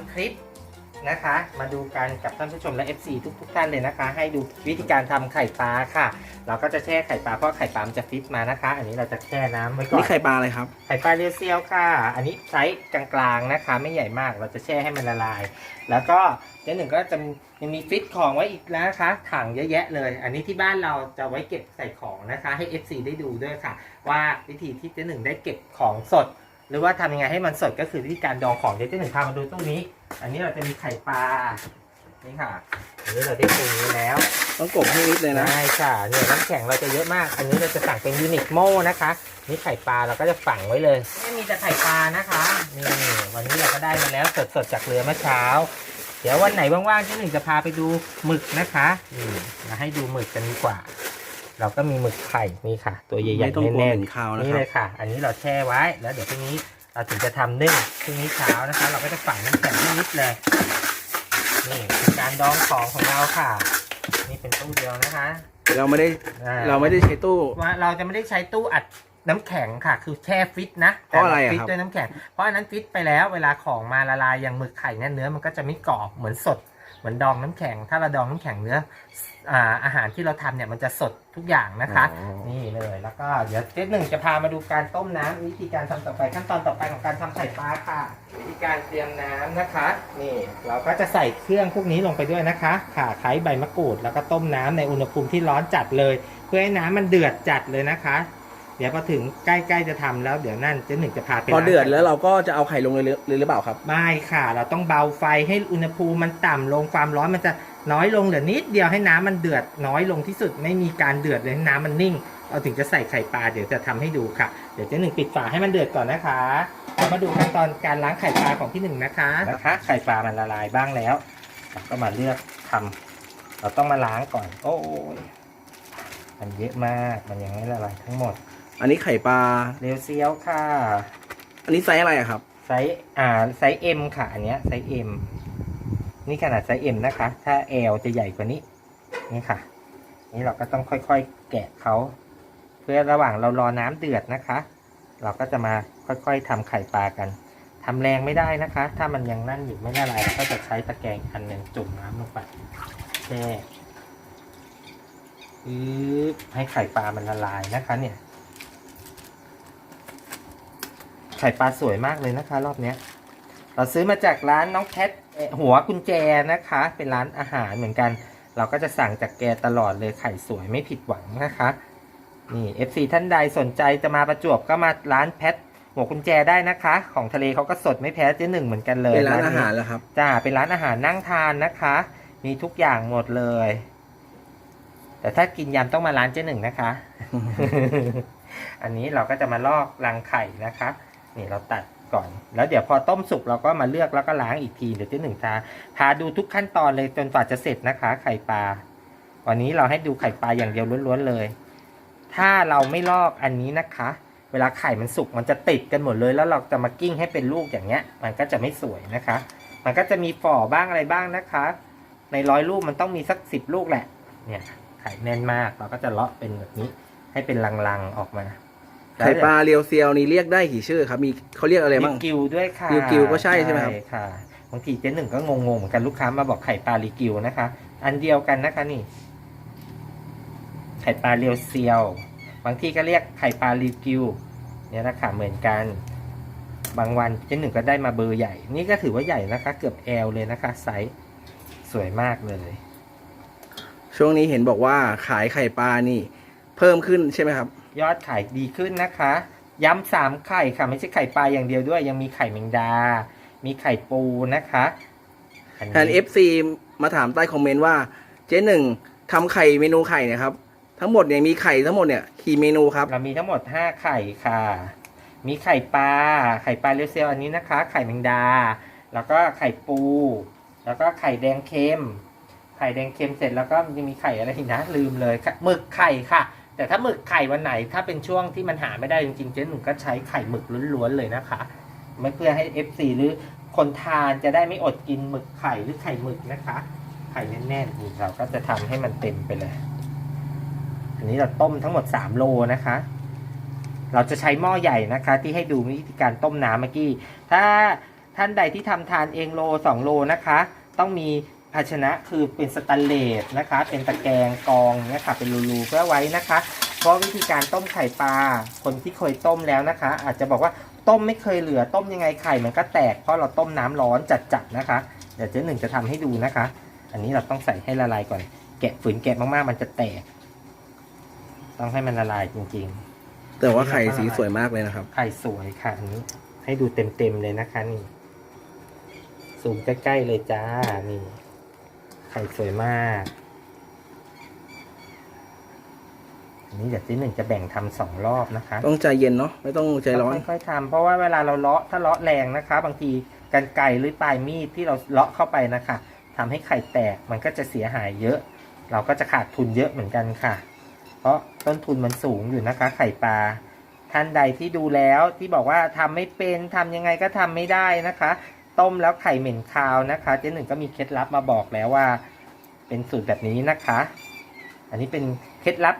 ำคลิปนะคะ มาดูกันกับท่านผู้ชมและ FC ทุกทุกๆท่านเลยนะคะ ให้ดูวิธีการทำไข่ปลาค่ะ เราก็จะแช่ไข่ปลาเพราะไข่ปลามันจะฟิตมานะคะ อันนี้เราจะแช่น้ำไว้ก่อนนี่ไข่ปลาอะไรครับไข่ปลาเรียวเซียวค่ะ อันนี้ไซส์กลางๆนะคะ ไม่ใหญ่มากเราจะแช่ให้มันละลาย แล้วก็เจ๊หนึ่งก็จะยังมีฟิตของไว้อีกนะคะถังเยอะแยะเลย อันนี้ที่บ้านเราจะไว้เก็บใส่ของนะคะ ให้ FC ได้ดูด้วยค่ะ ว่าวิธีที่เจ๊หนึ่งได้เก็บของสด หรือว่าทำยังไงให้มันสดก็คือวิธีการดองของเดี๋ยวเจ๊หนึ่งพามาดูตู้นี้ อันนี้เราจะมีไข่ปลานี่ค่ะอันนี้เราได้ปรุงไว้แล้วต้องกบให้นิดเลยนะใช่ค่ะเนี่ยน้ำแข็งเราจะเยอะมาก อันนี้เราจะสั่งเป็นยูนิคโมนะคะนี่ไข่ปลาเราก็จะฝังไว้เลยไม่มีแต่ไข่ปลานะคะนี่วันนี้เราก็ได้มาแล้วสดๆจากเรือเมื่อเช้า เดี๋ยววันไหนว่างๆเจ๊หนึ่งจะพาไปดูหมึกนะคะนี่มาให้ดูหมึกกันดีกว่า เราก็มีหมึกไข่นี่ค่ะ ตัวใหญ่ไม่ๆต้องกลัวแน่เหนม็นคาวๆนะนี่ครัเลบยค่ะ อันนี้เราแช่ไว้แล้วเดี๋ยวพรุ่งนี้เราถึงจะทำนึ่งพรุ่งนี้เช้านะคะ เราก็จะฝังน้ำแข็งให้นิดเลยนี่คือการดองของของเราค่ะ นี่เป็นตู้เดียวนะคะเราไม่ได้อ่เราไม่ได้ใช้ตู้ ว่าเราจะไม่ได้ใช้ตู้อัดน้ำแข็งค่ะ คือแช่ฟิตนะเพราะอะไรอะฟิตครับ ด้วยน้ำแข็งเพราะอันนั้นฟิตไปแล้วเวลาของมาละลายอย่างหมึกไข่เนี่ยเนื้อมันก็จะไม่กรอบเหมือนสด เหมือนดองน้ำแข็ง ถ้าเราดองน้ำแข็งเนื้ออ่าอาหารที่เราทำเนี่ยมันจะสดทุกอย่างนะคะอ๋อนี่เลยแล้วก็เดี๋ยวเจ๊หนึ่งจะพามาดูการต้มน้ำวิธีการทำต่อไปขั้นตอนต่อไปของการทำไข่ปลาค่ะวิธีการเตรียมน้ำนะคะ นี่เราก็จะใส่เครื่องพวกนี้ลงไปด้วยนะคะข่าไคร้ใบมะกรูด แล้วก็ต้มน้ำในอุณหภูมิที่ร้อนจัดเลย เพื่อให้น้ำมันเดือดจัดเลยนะคะ เดี๋ยวพอถึงใกล้ๆจะทำแล้วเดี๋ยวนั่นเจ๊หนึ่งจะพาไปพอเดือดร้านแล้วเราก็จะเอาไข่ลงเลยหรือหรือเปล่าครับไม่ค่ะ เราต้องเบาไฟให้อุณหภูมิมันต่ำลงความร้อนมันจะน้อยลงเหลือนิดเดียวให้น้ำมันเดือดน้อยลงที่สุดไม่มีการเดือดเลยให้น้ำมันนิ่ง เราถึงจะใส่ไข่ปลาเดี๋ยวจะทำให้ดูค่ะ เดี๋ยวเจ๊หนึ่งปิดฝาให้มันเดือดก่อนนะคะเรามาดูขั้นตอนการล้างไข่ปลาของพี่หนึ่งนะคะนะคะ ไข่ปลามันละลายบ้างแล้วเราก็มาเลือกทำเราต้องมาล้างก่อน โอ้ยมันเยอะมากมันยังไม่ละลายทั้งหมด อันนี้ไข่ปลา เร็วเซียวค่ะ อันนี้ไซส์อะไรอะครับ ไซส์อ่าไซส์ M ค่ะ อันเนี้ยไซส์ M นี่ขนาดไซส์ M นะคะ ถ้า L จะใหญ่กว่านี้ นี่ค่ะ นี่เราก็ต้องค่อยๆ แกะเขา เพื่อระหว่างเรารอน้ำเดือดนะคะ เราก็จะมาค่อยๆทำไข่ปลากันทำแรงไม่ได้นะคะ ถ้ามันยังนั่นอยู่ไม่ละลายเราก็จะใช้ตะแกรงอันหนึ่งจุ่มน้ำลงไปแช่อือให้ไข่ปลามันละลายนะคะเนี่ย ไข่ปลาสวยมากเลยนะคะ รอบเนี้ย เราซื้อมาจากร้านน้องแพทเอ่อหัวกุญแจนะคะ เป็นร้านอาหารเหมือนกัน เราก็จะสั่งจากแกตลอดเลยไข่สวยไม่ผิดหวังนะคะ นี่ FC ท่านใดสนใจจะมาประจวบก็มาร้านแพทหัวกุญแจได้นะคะ ของทะเลเขาก็สดไม่แพ้เจ๊หนึ่งเหมือนกันเลยเป็นร้านนี้อาหารแล้วครับจ้าเป็นร้านอาหารนั่งทานนะคะ มีทุกอย่างหมดเลย แต่ถ้ากินยำต้องมาร้านเจ๊หนึ่งนะคะ อันนี้เราก็จะมาลอกรังไข่นะคะ นี่เราตัดก่อน แล้วเดี๋ยวพอต้มสุกเราก็มาเลือกแล้วก็ล้างอีกทีเดี๋ยวจ๊หนึ่งจะพาดูทุกขั้นตอนเลยจนกว่าจะเสร็จนะคะ ไข่ปลาวันนี้เราให้ดูไข่ปลาอย่างเดียวล้วนๆเลย ถ้าเราไม่ลอกอันนี้นะคะ เวลาไข่มันสุกมันจะติดกันหมดเลย แล้วเราจะมากิ้งให้เป็นลูกอย่างเงี้ย มันก็จะไม่สวยนะคะ มันก็จะมีฝ่อบ้างอะไรบ้างนะคะ ในร้อยลูกมันต้องมีสักสิบลูกแหละ เนี่ยไข่แน่นมากเราก็จะเลาะเป็นแบบนี้ให้เป็นลังๆออกมา ไข่ปลาเรียวเซียวนี่เรียกได้กี่ชื่อครับมีเขาเรียกอะไรลิบ้างกิวด้วยค่ะลิกิวก็ใช่ใช่ไหมครับ ค่ะบางทีเจ๊หนึ่งก็งงๆเหมือนกันลูกค้ามาบอกไข่ปลาลิกิวนะคะ อันเดียวกันนะคะนี่ ไข่ปลาเรียวเซียว บางที่ก็เรียกไข่ปลาลิกิว เนี่ยนะคะเหมือนกัน บางวันเจ๊หนึ่งก็ได้มาเบอร์ใหญ่ นี่ก็ถือว่าใหญ่นะคะ เกือบแอลเลยนะคะไซส์สวยมากเลย ช่วงนี้เห็นบอกว่าขายไข่ปลานี่ เพิ่มขึ้นใช่ไหมครับ ยอดขายดีขึ้นนะคะ ย้ำสามไข่ค่ะ ไม่ใช่ไข่ปลาอย่างเดียวด้วย ยังมีไข่แมงดา มีไข่ปูนะคะอันแทนนี้ FC มาถามใต้คอมเมนต์ว่าเจ๊หนึ่งทำไข่เมนูไข่เนี่ยครับ ทั้งหมดเนี่ยมีไข่ทั้งหมดเนี่ยกี่เมนูครับเรามีทั้งหมด5ไข่ค่ะ มีไข่ปลาไข่ปลาเรียวเซลอันนี้นะคะ ไข่แมงดา แล้วก็ไข่ปู แล้วก็ไข่แดงเค็มไข่แดงเค็มเสร็จแล้วก็ยังมีไข่อะไรอีกนะลืมเลยค่ะหมึกไข่ค่ะ แต่ถ้าหมึกไข่วันไหน ถ้าเป็นช่วงที่มันหาไม่ได้จริงๆเจ๊หนุ่มก็ใช้ไข่หมึกล้วนๆเลยนะคะไม่เพื่อให้ FC หรือคนทานจะได้ไม่อดกินหมึกไข่หรือไข่หมึกนะคะ ไข่แน่นๆนี่เราก็จะทำให้มันเต็มไปเลยอันนี้เราต้มทั้งหมด3โลนะคะ เราจะใช้หม้อใหญ่นะคะ ที่ให้ดูวิธีการต้มน้ำเมื่อกี้ ถ้าท่านใดที่ทำทานเองโลสองโลนะคะ ต้องมี ภาชนะคือเป็นสแตนเลสนะคะ เป็นตะแกรงกรองเนี่ยค่ะ เป็นรูๆเพื่อไว้นะคะ เพราะวิธีการต้มไข่ปลาคนที่เคยต้มแล้วนะคะ อาจจะบอกว่าต้มไม่เคยเหลือต้มยังไงไข่มันก็แตกเพราะเราต้มน้ำร้อนจัดๆนะคะ เดี๋ยวเจ๊หนึ่งจะทำให้ดูนะคะ อันนี้เราต้องใส่ให้ละลายก่อน แกะฝืนแกะมากๆ มันจะแตก ต้องให้มันละลายจริงแต่ว่าไข่สีสวยมากเลยนะครับๆไข่สวยค่ะอันนี้ ให้ดูเต็มๆเลยนะคะนี่ซูมใกล้ๆเลยจ้านี่ไข่สวยมาก อันนี้เดี๋ยวเจ๊หนึ่งจะแบ่งทำสองรอบนะคะต้องใจเย็นเนาะไม่ต้องใจร้อน ค่อยๆทำเพราะว่าเวลาเราเลาะถ้าเลาะแรงนะคะ บางทีกันไกรหรือปลายมีดที่เราเลาะเข้าไปนะคะทำให้ไข่แตกมันก็จะเสียหายเยอะ เราก็จะขาดทุนเยอะเหมือนกันค่ะ เพราะต้นทุนมันสูงอยู่นะคะ ไข่ปลาท่านใดที่ดูแล้วที่บอกว่าทำไม่เป็นทำยังไงก็ทำไม่ได้นะคะ ต้มแล้วไข่เหม็นคาวนะคะ เจ๊หนึ่งก็มีเคล็ดลับมาบอกแล้วว่า เป็นสูตรแบบนี้นะคะ อันนี้เป็นเคล็ดลับ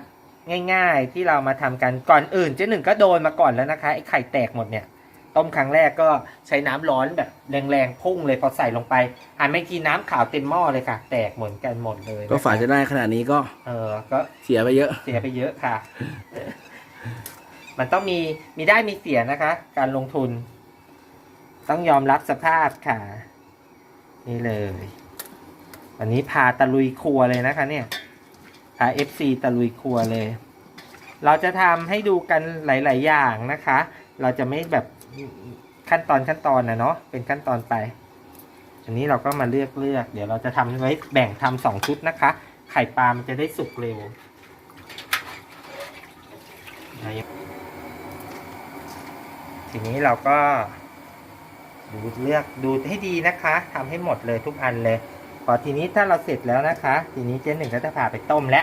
ง่าย ๆ ที่เรามาทำกันก่อนอื่นเจ๊หนึ่งก็โดนมาก่อนแล้วนะคะไอ้ไข่แตกหมดเนี่ย ต้มครั้งแรกก็ใช้น้ำร้อนแบบแรงๆพุ่งเลยพอใส่ลงไปหันไม่กินน้ำขาวเต็มหม้อเลยค่ะ แตกเหมือนกันหมดเลยนะคะก็ฝาจะได้ขนาดนี้ก็ เออก็เสียไปเยอะ เสียไปเยอะค่ะ มันต้องมีมีได้มีเสียนะคะ การลงทุน ต้องยอมรับสภาพค่ะ นี่เลย วันนี้พาตะลุยครัวเลยนะคะ เนี่ยพาเอฟซีตะลุยครัวเลย เราจะทำให้ดูกันหลาย ๆ อย่างนะคะ เราจะไม่แบบขั้นตอนขั้นตอนนะเนาะเป็นขั้นตอนไป อันนี้เราก็มาเลือกเลือก เดี๋ยวเราจะทำไว้แบ่งทำสองชุดนะคะ ไข่ปลามันจะได้สุกเร็วทีนี้เราก็ ดูเลือกดูให้ดีนะคะทำให้หมดเลยทุกอันเลย พอทีนี้ถ้าเราเสร็จแล้วนะคะ ทีนี้เจ๊หนึ่งก็จะพาไปต้มและ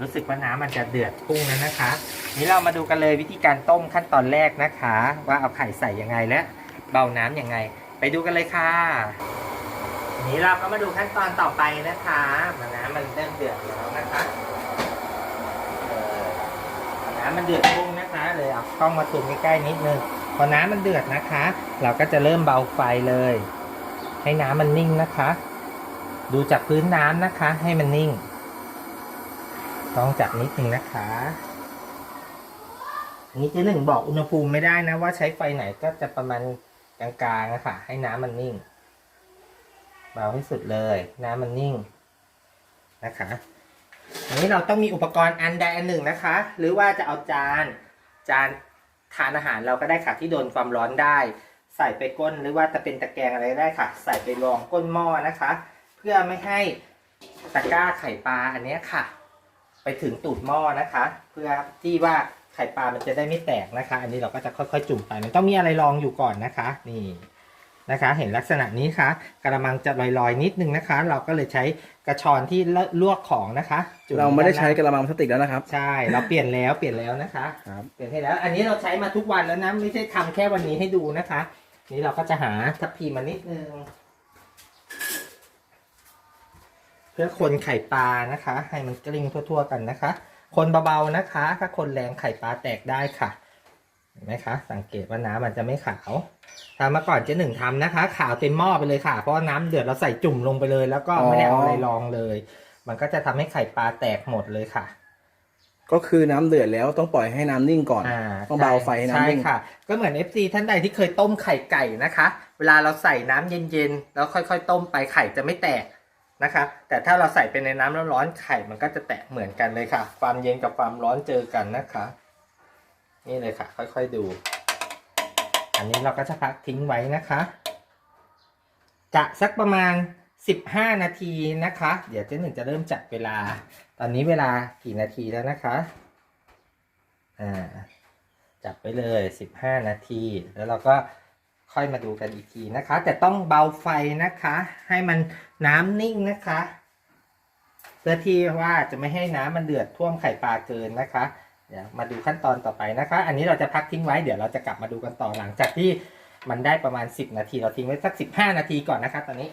รู้สึกว่าน้ำมันจะเดือดพุ่งแล้วนะคะ นี้เรามาดูกันเลยวิธีการต้มขั้นตอนแรกนะคะ ว่าเอาไข่ใส่ยังไงและเบาน้ำยังไง ไปดูกันเลยค่ะ นี้เราก็มาดูขั้นตอนต่อไปนะคะมาน้ำมันเริ่มเดือดแล้วนะคะออน้ำมันเดือดพุ่งนะคะ เลยเอากล้องมาซูมใกล้ๆนิดนึง พอน้ำมันเดือดนะคะ เราก็จะเริ่มเบาไฟเลย ให้น้ำมันนิ่งนะคะ ดูจากพื้นน้ำนะคะ ให้มันนิ่ง ต้องจับนิดนึงนะคะนนี้เจ๊หนึ่งบอกอุณหภูมิไม่ได้นะว่าใช้ไฟไหนก็จะประมาณกลางๆอะค่ะให้น้ำมันนิ่ง เบาที่สุดเลย น้ำมันนิ่งนะคะอันนี้เราต้องมีอุปกรณ์อันใดอันหนึ่งนะคะ หรือว่าจะเอาจานจาน ทานอาหารเราก็ได้ค่ะที่โดนความร้อนได้ ใส่ไปก้นหรือว่าจะเป็นตะแกรงอะไรได้ค่ะ ใส่ไปรองก้นหม้อนะคะ เพื่อไม่ให้ตะกร้าไข่ปลาอันนี้ค่ะ ไปถึงตูดหม้อนะคะ เพื่อที่ว่าไข่ปลามันจะได้ไม่แตกนะคะ อันนี้เราก็จะค่อยๆ จุ่มไปมันต้องมีอะไรรองอยู่ก่อนนะคะ นี่ นะคะ เห็นลักษณะนี้คะกระมังจะลอยๆนิดนึงนะคะ เราก็เลยใช้กระชอนที่ลวกของนะคะจุ่เราไม่ได้ใช้ด้านกระมังพลาสติกแล้วนะครับ ใช่ เราเปลี่ยนแล้วเปลี่ยนแล้วนะคะครับเปลี่ยนให้แล้ว อันนี้เราใช้มาทุกวันแล้วนะ ไม่ใช่ทำแค่วันนี้ให้ดูนะคะ นี่เราก็จะหาทัพพีมานิดนึงเพื่อคนไข่ปลานะคะ ให้มันกลิ้งทั่ว ๆ กันนะคะ คนเบาๆนะคะ ถ้าคนแรงไข่ปลาแตกได้ค่ะเห็น ไหมคะ สังเกตว่าน้ำมันจะไม่ขาวทำมาก่อนเจ๊หนึ่งทำนะคะ ขาวเต็มหม้อไปเลยค่ะ เพราะว่าน้ำเดือดเราใส่จุ่มลงไปเลย แล้วก็ไม่ได้เอาอะไรรองเลย มันก็จะทำให้ไข่ปลาแตกหมดเลยค่ะก็คือน้ำเดือดแล้วต้องปล่อยให้น้ำนิ่งก่อนอ่าต้องเบาไฟให้น้ำใช่นิ่งค่ะ ก็เหมือน FC ท่านใดที่เคยต้มไข่ไก่นะคะ เวลาเราใส่น้ำเย็นๆแล้วค่อยๆ ต้มไปไข่จะไม่แตกนะคะ แต่ถ้าเราใส่ไปในน้ำร้อนๆไข่มันก็จะแตกเหมือนกันเลยค่ะ ความเย็นกับความร้อนเจอกันนะคะ นี่เลยค่ะ ค่อยๆดู อันนี้เราก็จะพักทิ้งไว้นะคะ กะสักประมาณ 15 นาทีนะคะ เดี๋ยวเจ๊หนึ่งจะเริ่มจับเวลา ตอนนี้เวลากี่นาทีแล้วนะคะ อ่า จับไปเลยสิบห้านาที แล้วเราก็ค่อยมาดูกันอีกทีนะคะ แต่ต้องเบาไฟนะคะ ให้มันน้ำนิ่งนะคะ เพื่อที่ว่าจะไม่ให้น้ำมันเดือดท่วมไข่ปลาเกินนะคะ เดี๋ยวมาดูขั้นตอนต่อไปนะคะ อันนี้เราจะพักทิ้งไว้เดี๋ยวเราจะกลับมาดูกันต่อหลังจากที่มันได้ประมาณ 10 นาที เราทิ้งไว้สัก 15 นาทีก่อนนะคะตอนนี้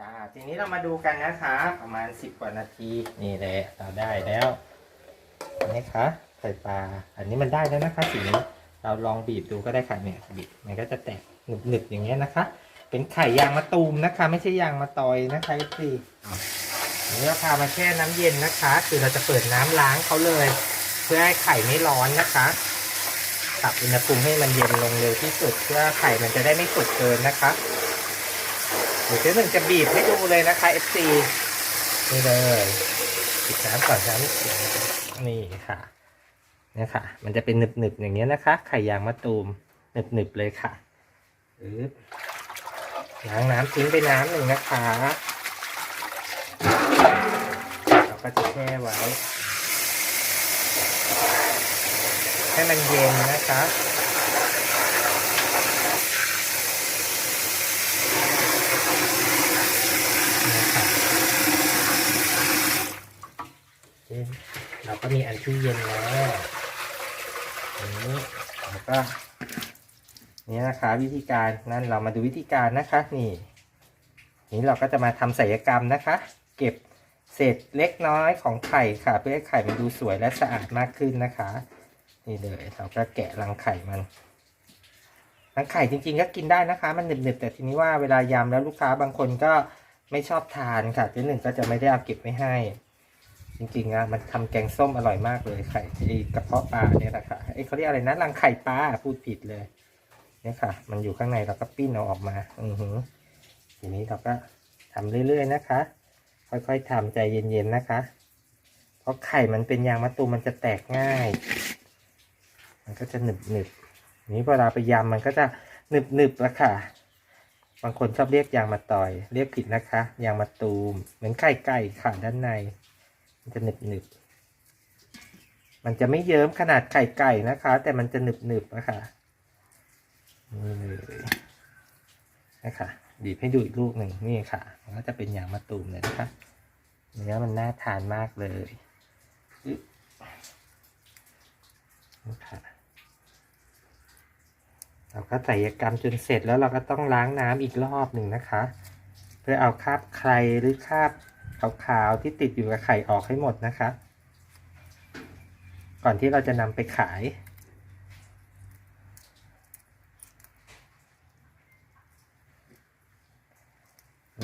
จ้าทีนี้เรามาดูกันนะคะ ประมาณ 10 กว่านาทีนี่แหละเราได้แล้วนไหมคะไข่ปลาอันนี้มันได้แล้วนะคะสีนี้เราลองบีบดูก็ได้ค่ะเนี่ยบีบมันก็จะแตกหนึบๆอย่างเงี้ยนะคะ เป็นไข่ยางมะตูมนะคะ ไม่ใช่ยางมะตอยนะคะพี่อันนี้เราพามาแช่น้ำเย็นนะคะ คือเราจะเปิดน้ำล้างเขาเลย เพื่อให้ไข่ไม่ร้อนนะคะปรับอุณหภูมิให้มันเย็นลงเร็วที่สุด เพื่อไข่มันจะได้ไม่สุกเกินนะคะเดี๋ยวเจ๊หนึ่งจะบีบให้ดูเลยนะคะ FC นี่เลยปิดน้ำก่อนน้ำเสียงนี่ค่ะนี่ค่ะ มันจะเป็นหนึบๆอย่างเงี้ยนะคะ ไข่ยางมะตูมหนึบๆเลยค่ะล้างน้ำทิ้งไปน้ำหนึ่งนะคะ เราก็จะแช่ไว้ ให้มันเย็นนะคะนะคะเย็นเราก็มีอันที่เย็นแล้วอันนี้แล้วก็นี่นะคะวิธีการนั่นเรามาดูวิธีการนะคะนี่ นี้เราก็จะมาทำศัลยกรรมนะคะ เก็บเศษเล็กน้อยของไข่ค่ะ เพื่อให้ไข่มันดูสวยและสะอาดมากขึ้นนะคะ นี่เลยเราก็แกะรังไข่มันรังไข่จริงๆก็กินได้นะคะ มันหนึบๆแต่ทีนี้ว่าเวลายำแล้วลูกค้าบางคนก็ไม่ชอบทานค่ะเจ๊หนึ่งก็จะไม่ได้เอาเก็บไว้ให้ จริงๆอะมันทำแกงส้มอร่อยมากเลยไข่ไอ้กระเพาะปลาเนี่ยแหละค่ะไอ้เขาเรียกอะไรนะรังไข่ปลาพูดผิดเลยเนี่ยค่ะ มันอยู่ข้างในเราก็ปิ้นเอาออกมา อือหือทีนี้เราก็ทำเรื่อยๆนะคะ ค่อยๆทำใจเย็นๆนะคะ เพราะไข่มันเป็นยางมะตูมมันจะแตกง่าย มันก็จะหนึบๆนี้เวลาไปยำมันก็จะหนึบๆละค่ะ บางคนชอบเรียกยางมะตอย เรียกผิดนะคะ ยางมะตูม เหมือนไข่ไก่ค่ะด้านใน มันจะหนึบๆมันจะไม่เยิ้มขนาดไข่ไก่นะคะ แต่มันจะหนึบๆนะคะนี่เลยนะคะบีบให้ดูอีกลูกหนึ่งนี่ค่ะมันก็จะเป็นยางมะตูมเลยนะคะเนื้อมันน่าทานมากเลยนี่ค่ะ เราก็ใส่ยกรรมจนเสร็จแล้วเราก็ต้องล้างน้ำอีกรอบหนึ่งนะคะ เพื่อเอาคราบใครหรือคราบขาวๆที่ติดอยู่กับไข่ออกให้หมดนะคะ ก่อนที่เราจะนำไปขาย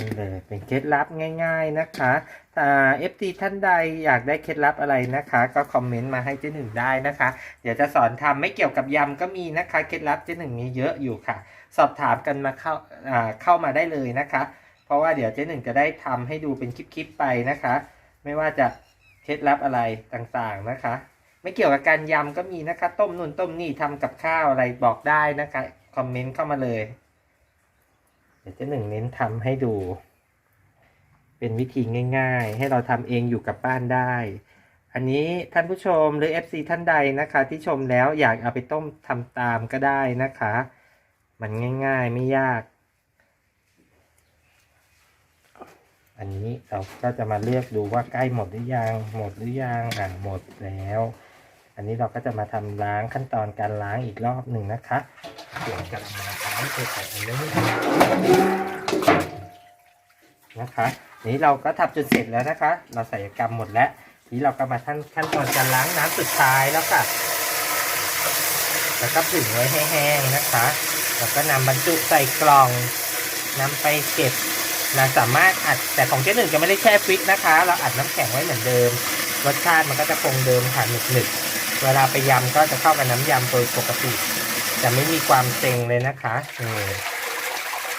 นี่เลยเป็นเคล็ดลับง่ายๆนะคะถ้าเอฟซีท่านใดอยากได้เคล็ดลับอะไรนะคะ ก็คอมเมนต์มาให้เจ๊หนึ่งได้นะคะ เดี๋ยวจะสอนทำไม่เกี่ยวกับยำก็มีนะคะเคล็ดลับเจ๊หนึ่งมีเยอะอยู่ค่ะ สอบถามกันมาเข้าอ่าเข้ามาได้เลยนะคะ เพราะว่าเดี๋ยวเจ๊หนึ่งจะได้ทำให้ดูเป็นคลิปๆไปนะคะ ไม่ว่าจะเคล็ดลับอะไรต่างๆนะคะ ไม่เกี่ยวกับการยำก็มีนะคะ ต้มนู่นต้มนี่ทำกับข้าวอะไรบอกได้นะคะคอมเมนต์เข้ามาเลย เดี๋ยวเจะหนึ่งเน้นทำให้ดู เป็นวิธีง่าย ๆ ให้เราทำเองอยู่กับบ้านได้ อันนี้ท่านผู้ชมหรือ FC ท่านใดนะคะ ที่ชมแล้วอยากเอาไปต้มทำตามก็ได้นะคะ มันง่าย ๆ ไม่ยาก อันนี้เราก็จะมาเลือกดูว่าใกล้หมดหรือยัง หมดหรือยังอ่าหมดแล้ว อันนี้เราก็จะมาทำล้างขั้นตอนการล้างอีกรอบหนึ่งนะคะ เดี๋ยวกำลังมาทำให้ใส่อันนี้นะคะ นี้เราก็ทำจนเสร็จแล้วนะคะ เราใส่กรรมหมดแล้ว ทีนี้เราก็มาขั้นขั้นตอนการล้างน้ำสุดท้ายแล้วค่ะ แล้วก็ผึ่งไว้ให้แห้งนะคะ แล้วก็นำบรรจุใส่กล่องนำไปเก็บเราสามารถอัดแต่ของเจ๊หนึ่งจะไม่ได้แช่ฟรีซนะคะ เราอัดน้ำแข็งไว้เหมือนเดิม รสชาติมันก็จะคงเดิมค่ะหนึบๆเวลาไปยำก็จะเข้ากับน้ำยำโดยปกติ จะไม่มีความเซ็งเลยนะคะนี่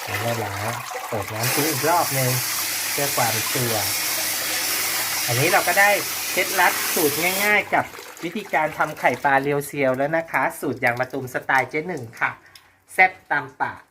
แล้วก็ล้างเปิดน้ำทิ้งอีกรอบหนึ่งเพื่อความชัวร์อันนี้เราก็ได้เคล็ดลับสูตรง่าย ๆ กับวิธีการทำไข่ปลาเรียวเซียวแล้วนะคะ สูตรอย่างมาตุมสไตล์เจ๊หนึ่งค่ะ แซ่บตามปาก